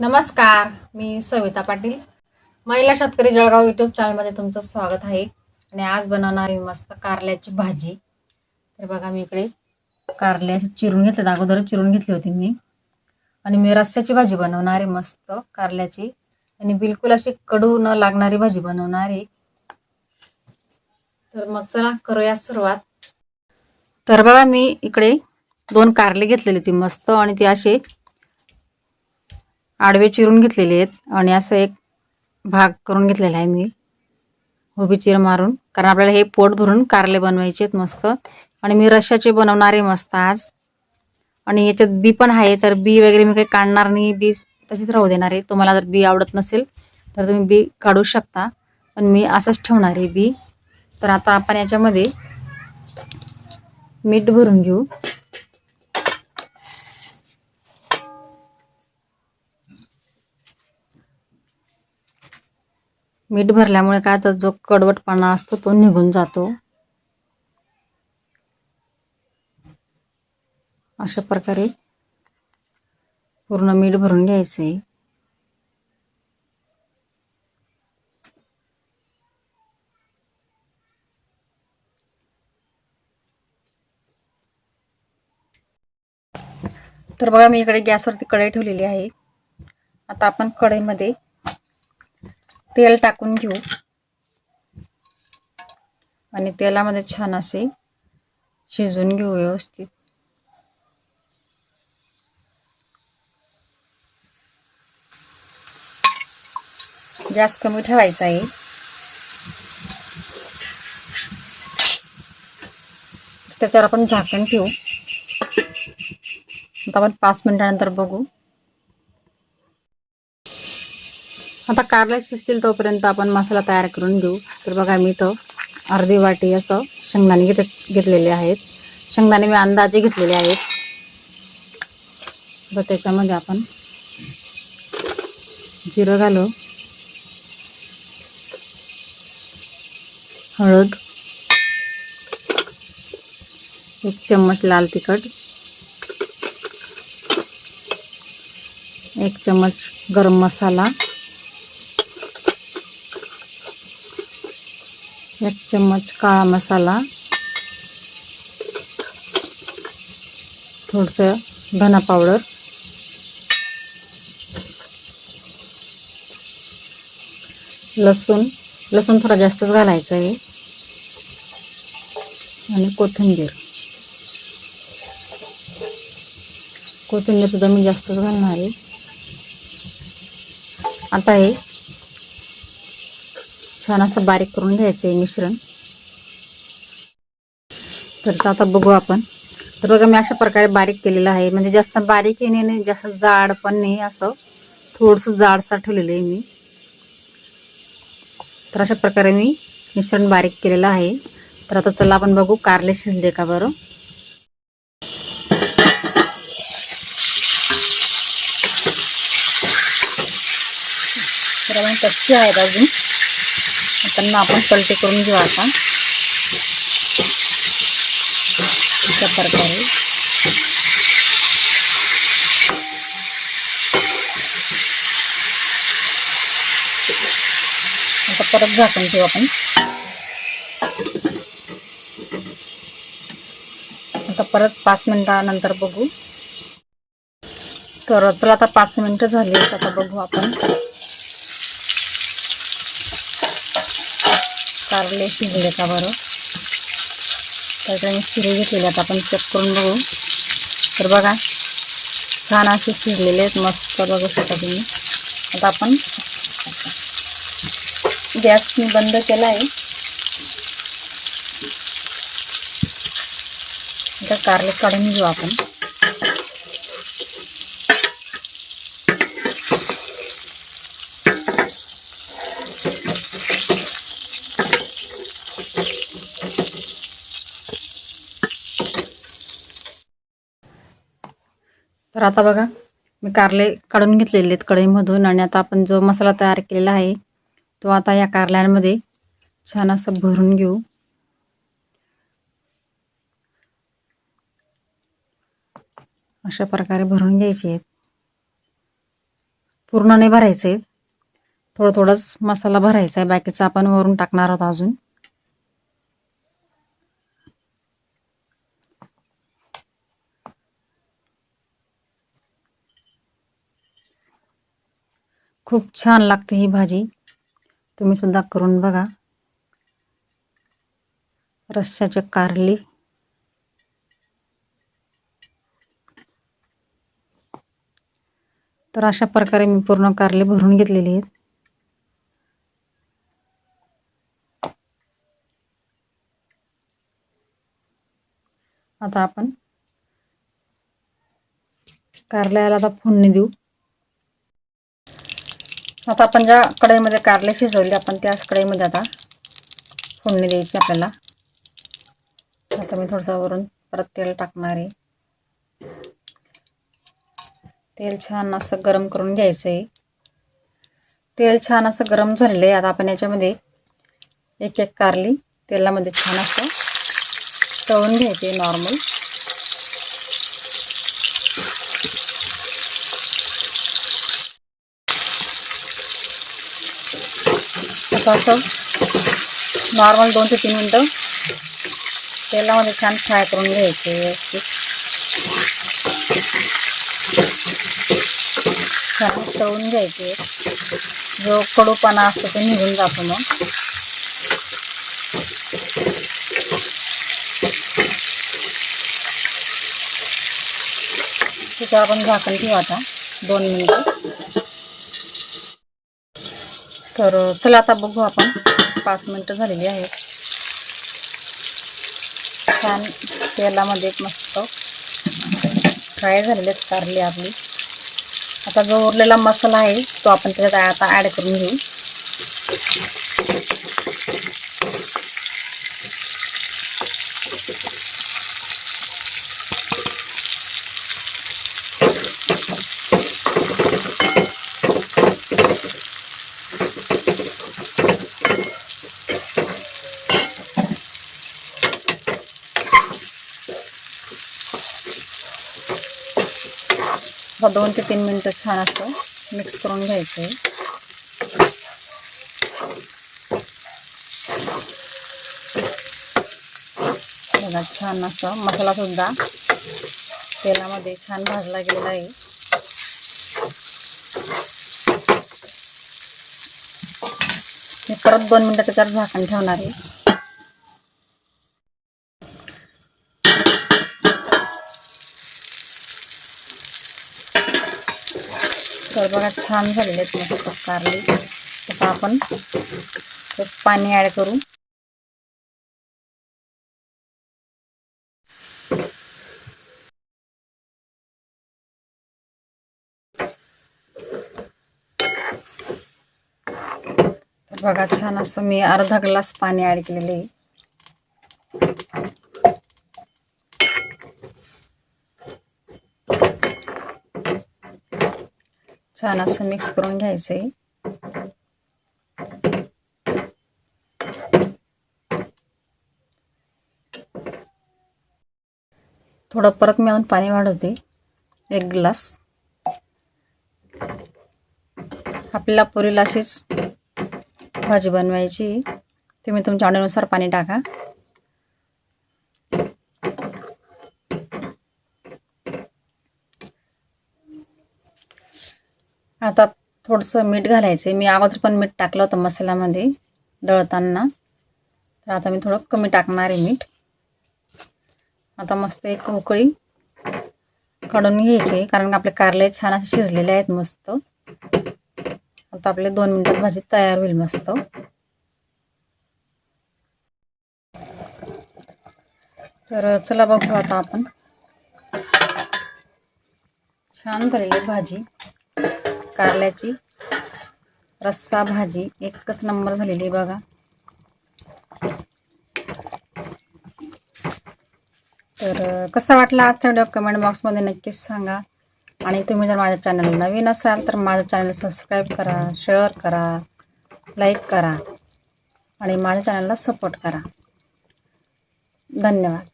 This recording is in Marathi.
नमस्कार मी सविता पाटील. महिला शेतकरी जळगाव यूट्यूब चॅनलमध्ये तुमचं स्वागत आहे. आणि आज बनवणार आहे मस्त कारल्याची भाजी. तर बघा मी इकडे कारले चिरून घेतले अगोदर चिरून घेतली होती मी. आणि मी रस्स्याची भाजी बनवणार आहे मस्त कारल्याची. आणि बिलकुल अशी कडू न लागणारी भाजी बनवणार. आहे तर मग चला करूया सुरुवात. तर बघा मी इकडे दोन कारले घेतलेली होती मस्त. आणि ती असे आडवे चिरून घेतलेले आहेत आणि असं एक भाग करून घेतलेला आहे मी. उभी चिर मारून. कारण आपल्याला हे पोट भरून कारले बनवायचे आहेत मस्त. आणि मी रश्याचे बनवणार आहे मस्त आज. आणि याच्यात बी पण आहे तर बी वगैरे मी काही काढणार नाही. बी तशीच राहू देणार आहे. तुम्हाला जर बी आवडत नसेल तर तुम्ही बी काढू शकता. पण मी असंच ठेवणार आहे बी. तर आता आपण याच्यामध्ये मीठ भरून घेऊ. मीठ भरल्यामुळे काय तर जो कडवटपणा असतो तो निघून जातो. अशा प्रकारे पूर्ण मीठ भरून घ्यायचं आहे तर बघा मी इकडे गॅसवरती कढई ठेवलेली आहे. आता आपण कढईमध्ये तेल टाकून घेऊ. आणि तेलामध्ये छान असे शिजवून घेऊ व्यवस्थित. गॅस कमी ठेवायचा आहे. त्याच्यावर आपण झाकण ठेवू. आता आपण पाच मिनिटानंतर बघू. आता कारले शिजतील तोपर्यंत आपण मसाला तयार करून घेऊ. तर बघा मी तो अर्धी वाटी असं शेंगदाणे घेत घेतलेले आहेत. शेंगदाणे मी अंदाजे घेतलेले आहेत. तर त्याच्यामध्ये आपण जिरं घालू. हळद. एक चम्मच लाल तिखट. एक चम्मच गरम मसाला. एक चम्मच काळा मसाला थोडंसं धना पावडर लसूण लसूण थोडा जास्तच घालायचं आहे आणि कोथिंबीर. कोथिंबीर सुद्धा मी जास्तच घालणार आहे. आता हे छान असं बारीक करून घ्यायचं आहे मिश्रण. तर आता बघू आपण. तर बघा मी अशा प्रकारे बारीक केलेलं आहे. म्हणजे जास्त बारीक नाही नाही जास्त जाड पण नाही असं. थोडंसं जाडसा ठेवलेलं आहे मी. तर अशा प्रकारे मी मिश्रण बारीक केलेलं आहे. तर आता चला आपण बघू कारले शिजले का बरं. तर कच्चे आहेत अजून. त्यांना आपण पलटी करून घेऊ आता. अशा प्रकारे. आता परत झाकून ठेवू आपण. आता परत पाच मिनिटानंतर बघू. तर चला आता पाच मिनिटं झाली आता बघू आपण. कारले शिजले का बरं? त्याकडे शिरे घेतलेले आता आपण चेक करून बघू. तर बघा छान असे शिजलेले आहेत मस्त बघू शकता तुम्ही. आता आपण गॅस मी बंद केला आहे आता कारले काढून घेऊ आपण. तर आता बघा मी कारले काढून घेतलेले आहेत कढईमधून आणि आता आपण जो मसाला तयार केलेला आहे तो आता या कारल्यांमध्ये छान असं भरून घेऊ. अशा प्रकारे भरून घ्यायचे आहेत. पूर्ण नाही भरायचं आहे थोडं थोडंच मसाला भरायचा आहे. बाकीचं आपण वरून टाकणार आहोत अजून. खूप छान लागते ही भाजी. तुम्ही सुद्धा करून बघा. रश्श्याचे कारली. तर अशा प्रकारे मी पूर्ण कारले भरून घेतलेली आहेत. आता आपण कारल्याला आता फोडणी देऊ. आता आपण ज्या कढईमध्ये कारले शिजवले आपण त्याच कढईमध्ये आता फोडणी द्यायची आपल्याला. आता मी थोडंसं वरून परत तेल टाकणार आहे. तेल छान असं गरम करून घ्यायचं आहे तेल छान असं गरम झालेलं आहे. आता आपण याच्यामध्ये एक एक कारली तेलामध्ये छान असं तळून घ्यायचे नॉर्मल असं असं नॉर्मल दोन ते तीन मिनटं तेलामध्ये छान फ्राय करून घ्यायचे व्यवस्थित. छान तळून घ्यायचे. जो कडूपणा असतो तो निघून जातो मग. तिथं आपण झाकण ठेवू आता दोन मिनटं. तर चला आता बघू आपण. पाच मिनटं झालेली आहेत. छान तेलामध्ये एक मस्त फ्राय झालेले आहेत कारली आपली. आता जो उरलेला मसाला आहे तो आपण त्याच्यात आता ॲड करून घेऊ. दोन ते तीन मिनटं छान असं मिक्स करून घ्यायचं आहे बघा छान असं मसालासुद्धा तेलामध्ये छान भाजला गेलेला आहे. मी परत दोन मिनटं त्याच्यावर झाकण ठेवणार आहे. तर बघा छान झालेले आहेत मस्त कारले. आता आपण पाणी ॲड करू. बघा छान असं मी अर्धा ग्लास पाणी ॲड केलेलं आहे. छान असं मिक्स करून घ्यायचं आहे थोडं परत मी अजून पाणी वाढवते. एक ग्लास आपल्याला पुरीला अशीच भाजी बनवायची. तुम्ही तुमच्या आवडीनुसार पाणी टाका. आता थोडंसं मीठ घालायचं आहे. मी अगोदर पण मीठ टाकलं होतं मसाल्यामध्ये दळताना. तर आता मी थोडं कमी टाकणार आहे मीठ. आता मस्त एक उकळी काढून घ्यायची कारण आपले कारले छान असे शिजलेले आहेत मस्त. आता आपले दोन मिनटात भाजी तयार होईल मस्त. तर चला बघू आता आपण. छान झालेली भाजी. कारल्याची रस्सा भाजी एकच नंबर झालेली बघा. तर कसा वाटला आजचा व्हिडिओ कमेंट बॉक्समध्ये नक्कीच सांगा. आणि तुम्ही जर माझ्या चॅनल नवीन असाल तर माझं चॅनल सबस्क्राईब करा शेअर करा लाईक करा आणि माझ्या चॅनलला सपोर्ट करा. धन्यवाद.